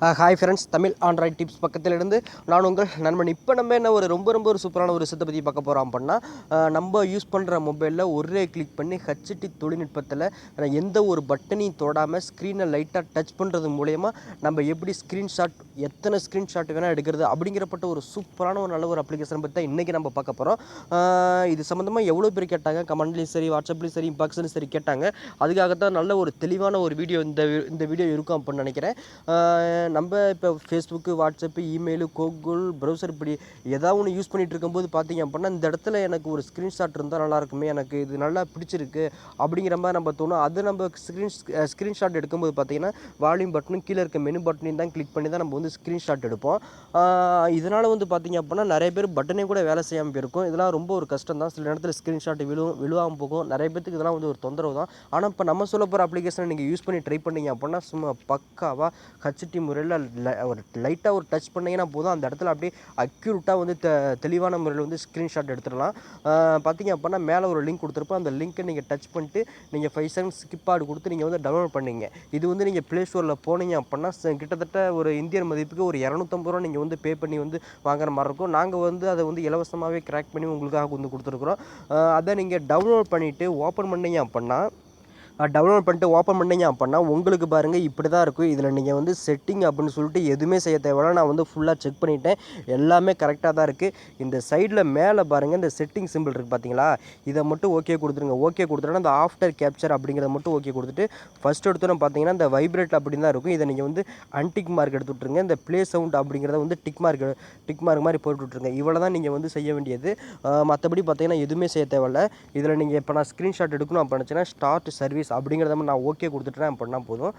Hi friends Tamil Android tips பக்கத்திலிருந்து நான் உங்கள் நண்பன். இப்போ நம்ம என்ன ஒரு ரொம்ப ரொம்ப ஒரு சூப்பரான ஒரு விஷயத்தை பற்றி பார்க்க போகிறோம் அப்படின்னா நம்ம யூஸ் பண்ணுற மொபைலில் ஒரே கிளிக் பண்ணி ஹச்டி தொழில்நுட்பத்தில் எந்த ஒரு பட்டனையும் தொடாமல் ஸ்க்ரீனை லைட்டாக டச் பண்ணுறது மூலயமா நம்ம எப்படி ஸ்க்ரீன்ஷாட் எத்தனை ஸ்க்ரீன்ஷாட் வேணால் எடுக்கிறது அப்படிங்கிறப்பட்ட ஒரு சூப்பரான ஒரு நல்ல ஒரு அப்ளிகேஷன் பற்றி தான் இன்றைக்கி நம்ம பார்க்க போகிறோம் இது சம்மந்தமாக எவ்வளோ பேர் கேட்டாங்க? கமெண்ட்லேயும் சரி வாட்ஸ்அப்லேயும் சரி இன்பாக்ஸ்லையும் சரி கேட்டாங்க. அதுக்காகத்தான் நல்ல ஒரு தெளிவான ஒரு வீடியோ இந்த இந்த வீடியோ இருக்கும் அப்படின்னு நினைக்கிறேன். நம்ம இப்போ Facebook WhatsApp email Google browser இப்படி ஏதாவது ஒன்று யூஸ் பண்ணிட்டு இருக்கும்போது பார்த்தீங்க அப்படின்னா இந்த இடத்துல எனக்கு ஒரு ஸ்க்ரீன்ஷாட் இருந்தால் நல்லா இருக்குமே எனக்கு இது நல்லா பிடிச்சிருக்கு அப்படிங்கிற மாதிரி நம்ம தோணும். அது நம்ம ஸ்க்ரீன் ஸ்க்ரீன்ஷாட் எடுக்கும்போது பார்த்தீங்கன்னா வால்யூம் பட்டனும் கீழே இருக்க மெனு பட்டனையும் தான் கிளிக் பண்ணி தான் நம்ம வந்து ஸ்க்ரீன்ஷாட் எடுப்போம். இதனால் வந்து பார்த்தீங்க அப்படின்னா நிறைய பேர் பட்டனே கூட வேலை செய்யாமல் போயிருக்கும். இதெல்லாம் ரொம்ப ஒரு கஷ்டம் தான். சில நேரத்தில் ஸ்க்ரீன்ஷாட் விழுவும் விழுவாமல் போகும். நிறைய பேத்துக்கு இதெல்லாம் வந்து ஒரு தொந்தரவு தான். ஆனால் இப்போ நம்ம சொல்ல போகிற அப்ளிகேஷனை நீங்கள் யூஸ் பண்ணி ட்ரை பண்ணீங்க அப்படின்னா சும்மா பக்காவாக ஹச்டி முறையில் ஒரு லைட்டாக ஒரு டச் பண்ணிங்கன்னா போதும். அந்த இடத்துல அப்படியே அக்யூரேட்டாக வந்து தெ தெளிவான முறையில் வந்து ஸ்க்ரீன்ஷாட் எடுத்துடலாம். பார்த்தீங்க அப்படின்னா மேலே ஒரு லிங்க் கொடுத்துருப்போம் அந்த லிங்க்கை நீங்கள் டச் பண்ணிட்டு நீங்கள் ஃபைவ் செகண்ட்ஸ் ஸ்கிப் ஆடு கொடுத்து நீங்கள் வந்து டவுன்லோட் பண்ணிங்க. இது வந்து நீங்கள் ப்ளே ஸ்டோரில் போனீங்க அப்படின்னா கிட்டத்தட்ட ஒரு இந்தியன் மதிப்புக்கு ஒரு இரநூத்தம்பது ரூபா நீங்கள் வந்து பே பண்ணி வந்து வாங்குற மாதிரி இருக்கும். நாங்கள் வந்து அதை வந்து இலவசமாகவே கிராக் பண்ணி உங்களுக்காக வந்து கொடுத்துருக்குறோம். அதை நீங்கள் டவுன்லோட் பண்ணிவிட்டு ஓப்பன் பண்ணீங்க அப்படின்னா டவுன்லோட் பண்ணிட்டு ஓப்பன் பண்ணிங்க அப்படின்னா உங்களுக்கு பாருங்கள் இப்படி தான் இருக்கும். இதில் நீங்கள் வந்து செட்டிங் அப்படின்னு சொல்லிட்டு எதுவுமே செய்ய தேவையில்ல. நான் வந்து ஃபுல்லாக செக் பண்ணிட்டேன். எல்லாமே கரெக்டாக தான் இருக்குது இந்த சைடில் மேலே பாருங்கள் இந்த செட்டிங் சிம்பிள் இருக்குது பார்த்தீங்களா இதை மட்டும் ஓகே கொடுத்துருங்க. ஓகே கொடுத்துட்டோன்னா அந்த ஆஃப்டர் கேப்சர் அப்படிங்கிறத மட்டும் ஓகே கொடுத்துட்டு ஃபஸ்ட் எடுத்தோன்னு பார்த்தீங்கன்னா இந்த வைப்ரேட் அப்படின்னு தான் இருக்கும். இதை நீங்கள் வந்து அன்டிக் மார்க் எடுத்து விட்ருங்க இந்த ப்ளே சவுண்ட் அப்படிங்கிறத வந்து டிக் மார்க் டிக் மார்க் மாதிரி போட்டு விட்ருங்க இவ்வளோ தான் நீங்கள் வந்து செய்ய வேண்டியது. மற்றபடி பார்த்தீங்கன்னா எதுவுமே செய்ய தேவையில்ல. இதில் நீங்கள் இப்போ நான் ஸ்க்ரீன்ஷாட் எடுக்கணும் அப்படின்னா ஸ்டார்ட் சர்வீஸ் அப்படிங்கிறத நான் ஓகே கொடுத்துட்டேன் பண்ணால் போதும்.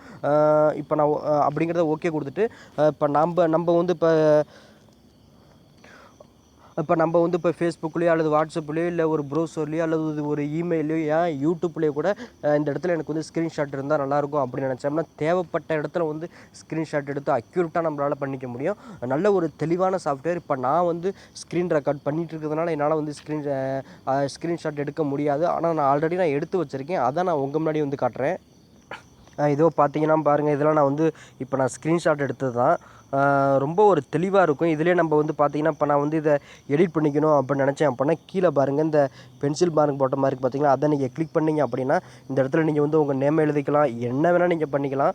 இப்போ நான் அப்படிங்கிறத ஓகே கொடுத்துட்டு இப்போ நம்ம நம்ம வந்து இப்போ இப்போ நம்ம வந்து இப்போ ஃபேஸ்புக்லேயோ அல்லது வாட்ஸ்அப்லேயோ இல்லை ஒரு ப்ரௌசர்லேயோ அல்லது ஒரு இமெயிலையோ ஏன் யூடியூப்லேயோ கூட இந்த இடத்துல எனக்கு வந்து ஸ்க்ரீன்ஷாட் இருந்தால் நல்லாயிருக்கும் அப்படின்னு நினச்சோம்னா தேவைப்பட்ட இடத்துல வந்து ஸ்க்ரீன்ஷாட் எடுத்து அக்யூரேட்டாக நம்மளால் பண்ணிக்க முடியும். நல்ல ஒரு தெளிவான சாஃப்ட்வேர் இப்போ நான் வந்து ஸ்க்ரீன் ரெக்கார்ட் பண்ணிகிட்டு இருக்கிறதுனால என்னால் வந்து ஸ்க்ரீன் ஸ்க்ரீன்ஷாட் எடுக்க முடியாது. ஆனால் நான் ஆல்ரெடி நான் எடுத்து வச்சுருக்கேன். அதை நான் உங்கள் முன்னாடி வந்து காட்டுறேன். இதோ பார்த்தீங்கன்னா பாருங்கள் இதெல்லாம் நான் வந்து இப்போ நான் ஸ்க்ரீன்ஷாட் எடுத்தது தான். ரொம்ப ஒரு தெளிவாக இருக்கும். இதிலே நம்ம வந்து பார்த்திங்கன்னா இப்போ நான் வந்து இதை எடிட் பண்ணிக்கணும் அப்படின்னு நினச்சேன் அப்படின்னா கீழே பாருங்கள் இந்த பென்சில் மார்க் போட்ட மாதிரி இருக்கு பார்த்தீங்களா அதை நீங்கள் கிளிக் பண்ணிங்க அப்படின்னா இந்த இடத்துல நீங்கள் வந்து உங்கள் நேம் எழுதிக்கலாம் என்ன வேணால் நீங்கள் பண்ணிக்கலாம்.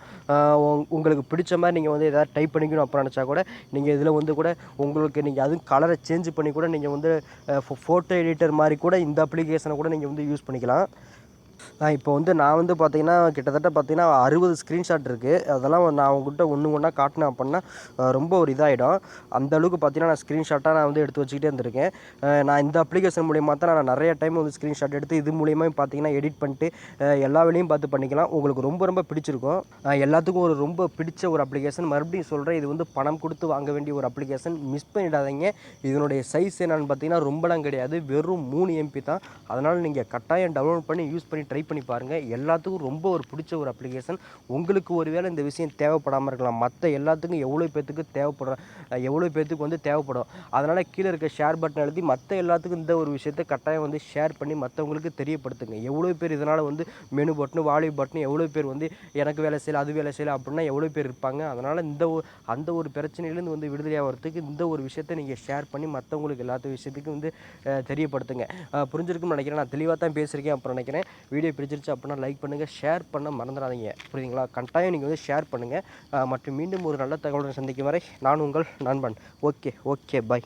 உங்- உங்களுக்கு பிடிச்ச மாதிரி நீங்கள் வந்து எதாவது டைப் பண்ணிக்கணும் அப்படின்னு நினச்சா கூட நீங்கள் இதில் வந்து கூட உங்களுக்கு நீங்கள் அதுவும் கலரை சேஞ்ச் பண்ணி கூட நீங்கள் வந்து ஃபோட்டோ எடிட்டர் மாதிரி கூட இந்த அப்ளிகேஷனை கூட நீங்கள் வந்து யூஸ் பண்ணிக்கலாம். இப்போ வந்து நான் வந்து பார்த்தீங்கன்னா கிட்டத்தட்ட பார்த்தீங்கன்னா அறுபது ஸ்க்ரீன்ஷாட் இருக்குது அதெல்லாம் நான் உங்கள்கிட்ட ஒன்று ஒன்றா காட்டினேன் அப்படின்னா ரொம்ப ஒரு இதாகிடும் அந்தளவுக்கு பார்த்தீங்கன்னா நான் ஸ்க்ரீன்ஷாட்டாக நான் வந்து எடுத்து வச்சுக்கிட்டே இருந்திருக்கேன். நான் இந்த அப்ளிகேஷன் மூலியமாக தான் நான் நிறைய டைம் வந்து ஸ்க்ரீன்ஷாட் எடுத்து இது மூலியமாக பார்த்தீங்கன்னா எடிட் பண்ணிட்டு எல்லா வேலையும் பார்த்து பண்ணிக்கலாம். உங்களுக்கு ரொம்ப ரொம்ப பிடிச்சிருக்கும். எல்லாத்துக்கும் ஒரு ரொம்ப பிடிச்ச ஒரு அப்ளிகேஷன் மறுபடியும் சொல்கிறேன் இது வந்து பணம் கொடுத்து வாங்க வேண்டிய ஒரு அப்ளிகேஷன் மிஸ் பண்ணிடாதீங்க. இதனுடைய சைஸ் என்னென்னு பார்த்தீங்கன்னா ரொம்பலாம் கிடையாது. வெறும் மூணு எம்பி தான். அதனால் நீங்கள் கட்டாயம் டவுன்லோட் பண்ணி யூஸ் பண்ணிட்டு ட்ரை பண்ணி பாருங்கள் எல்லாத்துக்கும் ரொம்ப ஒரு பிடிச்ச ஒரு அப்ளிகேஷன் உங்களுக்கு ஒருவேளை இந்த விஷயம் தேவைப்படாமல் இருக்கலாம். மற்ற எல்லாத்துக்கும் எவ்வளோ பேர்த்துக்கு தேவைப்படுற எவ்வளோ பேர்த்துக்கு வந்து தேவைப்படும். அதனால் கீழே இருக்க ஷேர் பட்டன் எழுதி மற்ற எல்லாத்துக்கும் இந்த ஒரு விஷயத்தை கட்டாயம் வந்து ஷேர் பண்ணி மற்றவங்களுக்கு தெரியப்படுத்துங்க. எவ்வளோ பேர் இதனால் வந்து மெனு பட்டனு வால்யூ பட்டனு எவ்வளோ பேர் வந்து எனக்கு வேலை செய்யல அது வேலை செய்யலை அப்படின்னா எவ்வளோ பேர் இருப்பாங்க. அதனால் இந்த ஒரு அந்த ஒரு பிரச்சனையிலேருந்து வந்து விடுதலையாகிறதுக்கு இந்த ஒரு விஷயத்தை நீங்கள் ஷேர் பண்ணி மற்றவங்களுக்கு எல்லாத்த விஷயத்துக்கும் வந்து தெரியப்படுத்துங்க. புரிஞ்சிருக்கும்னு நினைக்கிறேன். நான் தெளிவாக தான் பேசியிருக்கேன் அப்புறம் நினைக்கிறேன். வீடியோ பிடிச்சிருச்சு அப்படின்னா லைக் பண்ணுங்கள் ஷேர் பண்ண மறந்துடாதீங்க. புரியுதுங்களா? கட்டாயம் நீங்கள் வந்து ஷேர் பண்ணுங்கள் மற்றும் மீண்டும் ஒரு நல்ல தகவலுடன் சந்திக்கும் வரை நான் உங்கள் நண்பன். Okay okay bye